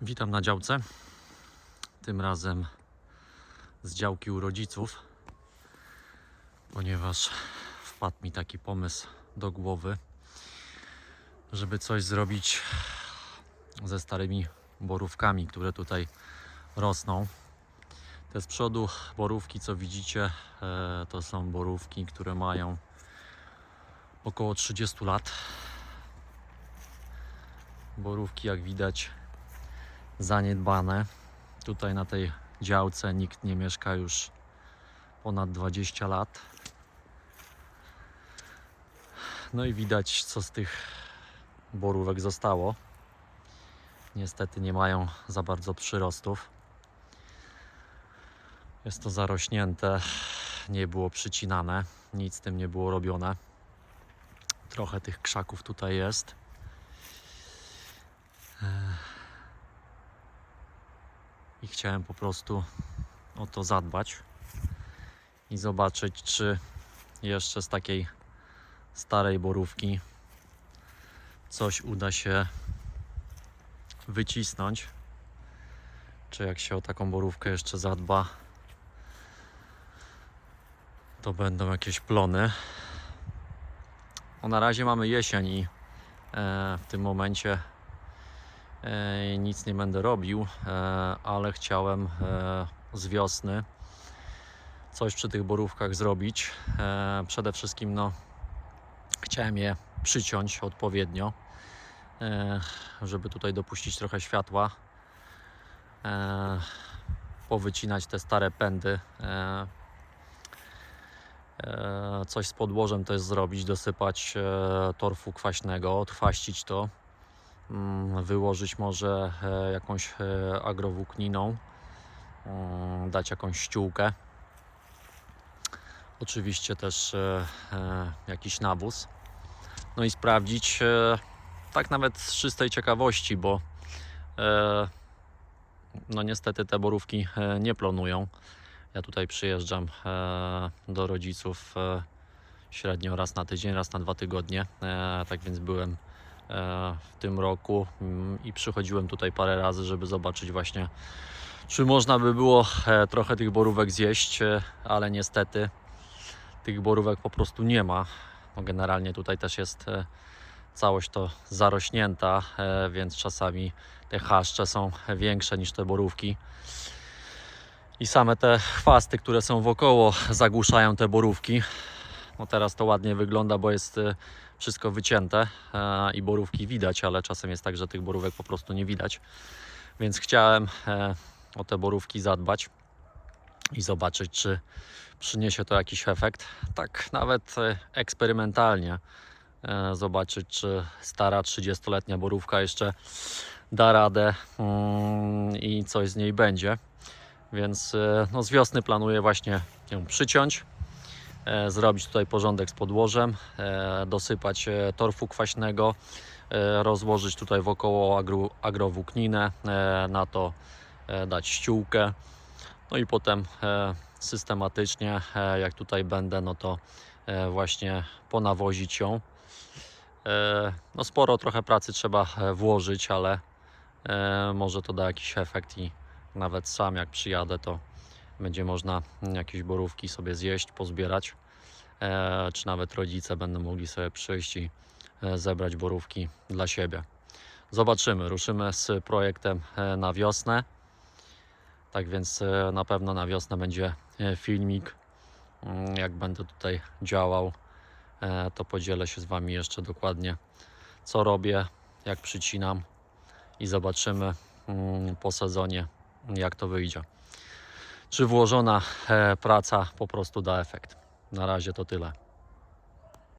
Witam na działce. Tym razem z działki u rodziców, ponieważ wpadł mi taki pomysł do głowy, żeby coś zrobić ze starymi borówkami, które tutaj rosną. Te z przodu borówki, co widzicie, e, to są borówki, które mają około 30 lat. Borówki, jak widać, zaniedbane. Tutaj na tej działce nikt nie mieszka już ponad 20 lat. No i widać, co z tych borówek zostało. Niestety nie mają za bardzo przyrostów. Jest to zarośnięte, nie było przycinane, nic z tym nie było robione. Trochę tych krzaków tutaj jest. I chciałem po prostu o to zadbać i zobaczyć, czy jeszcze z takiej starej borówki coś uda się wycisnąć. Czy jak się o taką borówkę jeszcze zadba, to będą jakieś plony. O, na razie mamy jesień i e, w tym momencie nic nie będę robił, e, ale chciałem e, z wiosny coś przy tych borówkach zrobić. E, Przede wszystkim no, chciałem je przyciąć odpowiednio, e, żeby tutaj dopuścić trochę światła. E, Powycinać te stare pędy. e, e, Coś z podłożem też zrobić, dosypać e, torfu kwaśnego, odchwaścić to wyłożyć może e, jakąś e, agrowłókniną, mm, dać jakąś ściółkę. Oczywiście też e, jakiś nawóz. No i sprawdzić, tak nawet z czystej ciekawości, bo no niestety te borówki nie plonują. Ja tutaj przyjeżdżam do rodziców średnio raz na tydzień, raz na dwa tygodnie. Tak więc byłem w tym roku mm, i przychodziłem tutaj parę razy, żeby zobaczyć właśnie, czy można by było e, trochę tych borówek zjeść, e, ale niestety tych borówek po prostu nie ma. No generalnie tutaj też jest e, całość to zarośnięta, e, więc czasami te chaszcze są większe niż te borówki. I same te chwasty, które są wokoło, zagłuszają te borówki. No teraz to ładnie wygląda, bo jest e, wszystko wycięte e, i borówki widać, ale czasem jest tak, że tych borówek po prostu nie widać. Więc chciałem e, o te borówki zadbać i zobaczyć, czy przyniesie to jakiś efekt. Tak nawet e, eksperymentalnie zobaczyć, czy stara 30-letnia borówka jeszcze da radę mm, i coś z niej będzie. Więc no, z wiosny planuję właśnie ją przyciąć zrobić tutaj porządek z podłożem, e, dosypać e, torfu kwaśnego, e, rozłożyć tutaj wokoło agro, agrowłókninę, e, na to e, dać ściółkę, no i potem e, systematycznie, e, jak tutaj będę, no to e, właśnie ponawozić ją. E, No sporo trochę pracy trzeba e, włożyć, ale e, może to da jakiś efekt i nawet sam jak przyjadę, to będzie można jakieś borówki sobie zjeść, pozbierać, e, czy nawet rodzice będą mogli sobie przyjść i e, zebrać borówki dla siebie. Zobaczymy, ruszymy z projektem e, na wiosnę. Tak więc na pewno na wiosnę będzie filmik. Mm, Jak będę tutaj działał, to podzielę się z Wami jeszcze dokładnie, co robię, jak przycinam i zobaczymy mm, po sezonie, jak to wyjdzie czy włożona e, praca po prostu da efekt. Na razie to tyle.